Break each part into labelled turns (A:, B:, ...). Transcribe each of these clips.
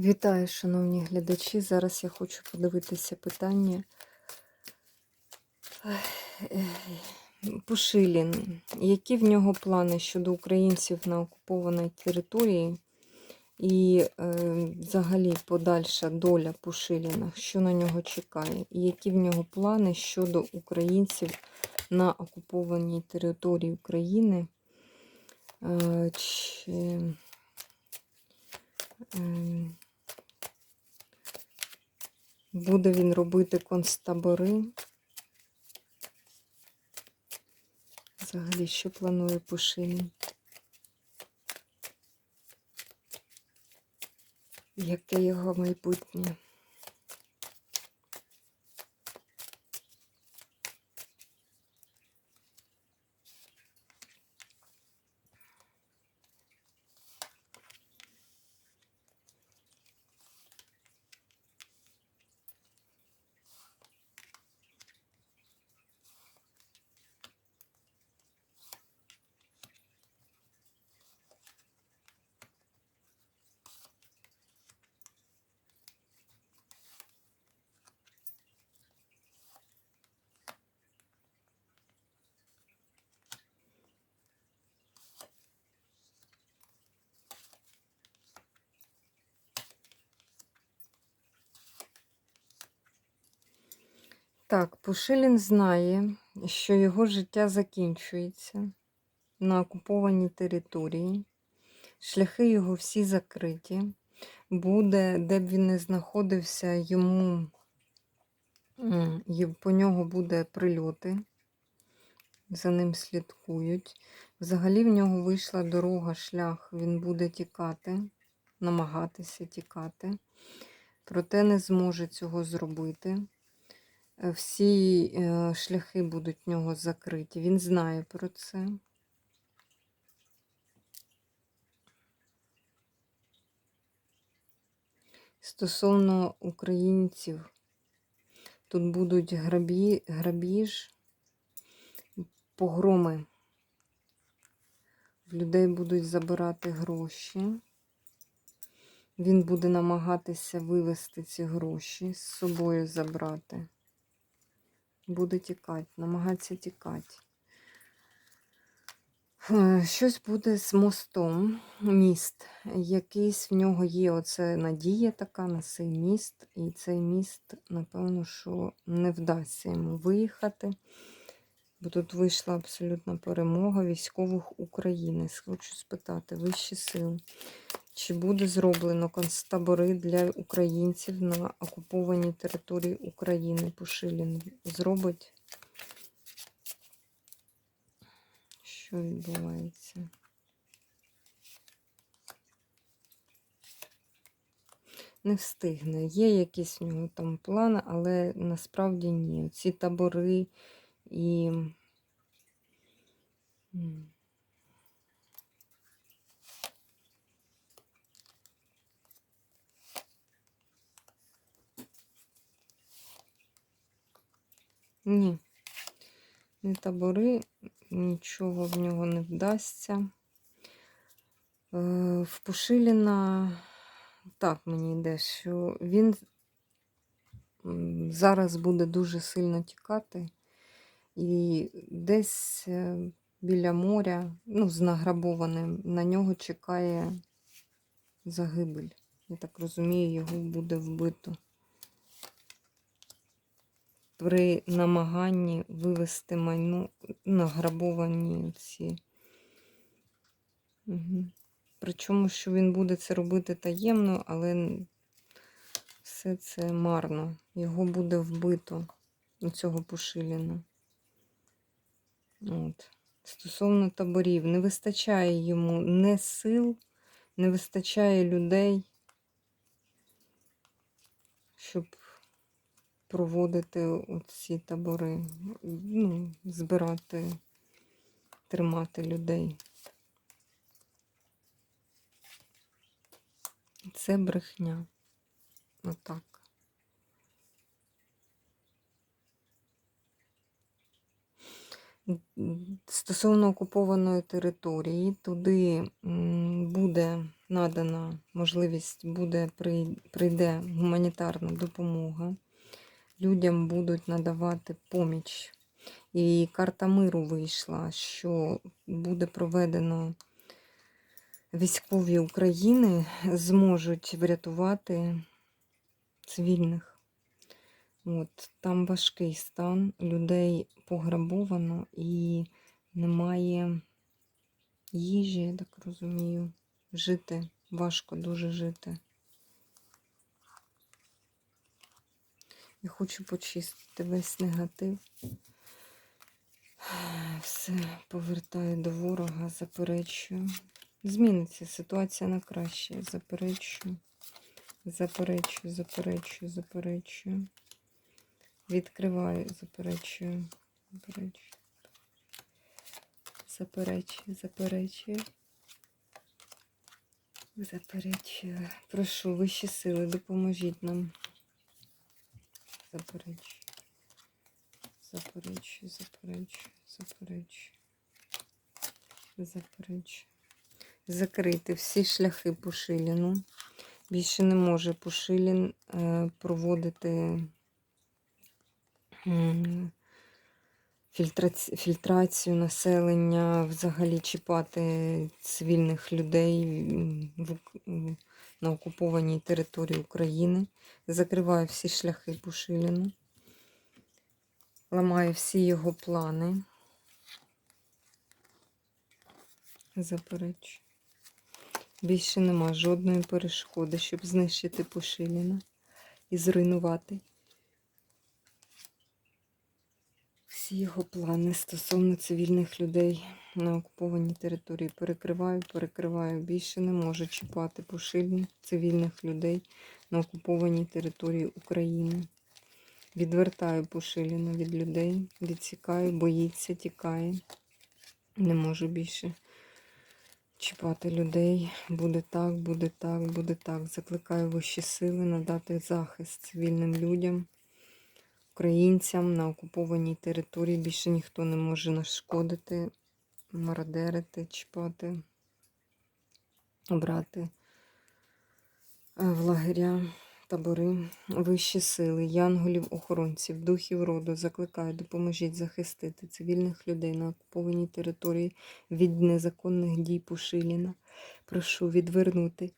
A: Вітаю, шановні глядачі. Зараз я хочу подивитися питання. Пушилін. Які в нього плани щодо українців на окупованій території? І е, взагалі подальша доля Пушиліна, що на нього чекає? І які в нього плани щодо українців на окупованій території України? Е, чи, е, Буде він робити концтабори. Взагалі, що планує Пушилін? Яке його майбутнє? Так, Пушилін знає, що його життя закінчується на окупованій території. Шляхи його всі закриті. Буде, де б він не знаходився, йому по нього буде прильоти. За ним слідкують. Взагалі в нього вийшла дорога, шлях, він буде тікати, намагатися тікати, проте не зможе цього зробити. Е, Всі е, шляхи будуть в нього закриті. Він знає про це. Стосовно українців, тут будуть грабі, грабіж, погроми. В людей будуть забирати гроші. Він буде намагатися вивести ці гроші, з собою забрати. Буде тікати, намагатися тікати. Е, Щось буде з мостом, міст. Якийсь в нього є оце надія така на цей міст, і цей міст, напевно, що не вдасться йому виїхати. Бо тут вийшла абсолютна перемога військових України. Хочу спитати, вищі сили, чи буде зроблено концтабори для українців на окупованій території України? Пушилін зробить? Що відбувається? Не встигне. Є якісь в нього там плани, але насправді ні. Ці табори і. Ні. Ні табори, нічого в нього не вдасться. Е, В Пушиліна так мені йде, що він зараз буде дуже сильно тікати. І десь е, біля моря, ну, з награбованим, на нього чекає загибель. Я так розумію, його буде вбито. При намаганні вивести майно награбовані ці. Угу. Причому, що він буде це робити таємно, але все це марно. Його буде вбито у цього Пушиліна. От. Стосовно таборів, не вистачає йому не сил, не вистачає людей, щоб проводити ці табори, ну, збирати, тримати людей. Це брехня. Отак. Стосовно окупованої території, туди буде надана можливість, буде прийде гуманітарна допомога. Людям будуть надавати поміч. І карта миру вийшла, що буде проведено військові України зможуть врятувати цивільних. От, там важкий стан, людей пограбовано і немає їжі, я так розумію. Жити важко дуже жити. Я хочу почистити весь негатив. Все повертаю до ворога, заперечую. Зміниться ситуація на краще. Заперечую. Заперечую, заперечую, заперечую. Відкриваю, заперечую. Заперечую. Заперечую, заперечую. Заперечую. Прошу, вищі сили, допоможіть нам. Заперечую. Заперечую, заперечую, заперечую. Заперечую. Закрити всі шляхи Пушиліну. Більше не може Пушилін е, проводити фільтрацію населення, взагалі чіпати цивільних людей на окупованій території України. Закриваю всі шляхи Пушиліну. Ламаю всі його плани. Заперечую. Більше нема жодної перешкоди, щоб знищити Пушиліна і зруйнувати всі його плани стосовно цивільних людей на окупованій території. Перекриваю, перекриваю. Більше не можу чіпати Пушилін цивільних людей на окупованій території України. Відвертаю Пушиліна від людей, відсікаю, боїться, тікає. Не можу більше чіпати людей. Буде так, буде так, буде так. Закликаю вищі сили надати захист цивільним людям, українцям на окупованій території. Більше ніхто не може нашкодити, мародерити, чіпати, обрати е, в лагеря, табори, вищі сили, янголів, охоронців, духів роду. Закликаю, допоможіть захистити цивільних людей на окупованій території від незаконних дій Пушиліна. Прошу відвернути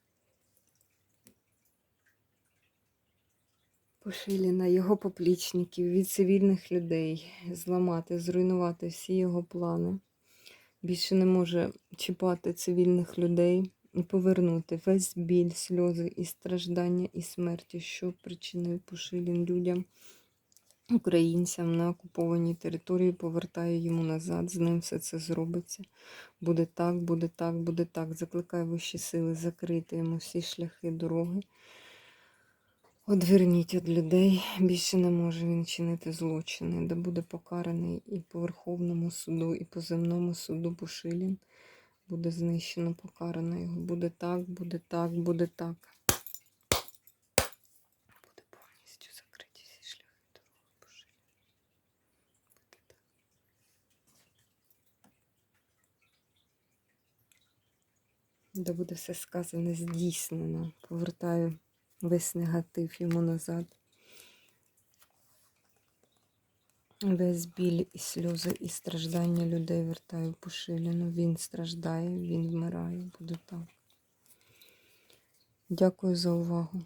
A: Пушиліна, його поплічників від цивільних людей, зламати, зруйнувати всі його плани. Більше не може чіпати цивільних людей і повернути весь біль, сльози і страждання і смерті, що причинив Пушилін людям, українцям на окупованій території, повертаю йому назад. З ним все це зробиться. Буде так, буде так, буде так. Закликаю вищі сили закрити йому всі шляхи дороги. Одверніть від людей, більше не може він чинити злочини, де буде покараний і по Верховному суду, і по земному суду Пушилін. Буде знищено, покарано його. Буде так, буде так, буде так. Буде повністю закриті всі шляхи дороги Пушилін. Буде так. Де буде все сказане здійснено. Повертаю весь негатив йому назад. Весь біль і сльози і страждання людей вертаю Пушиліну. Він страждає, він вмирає, буде так. Дякую за увагу.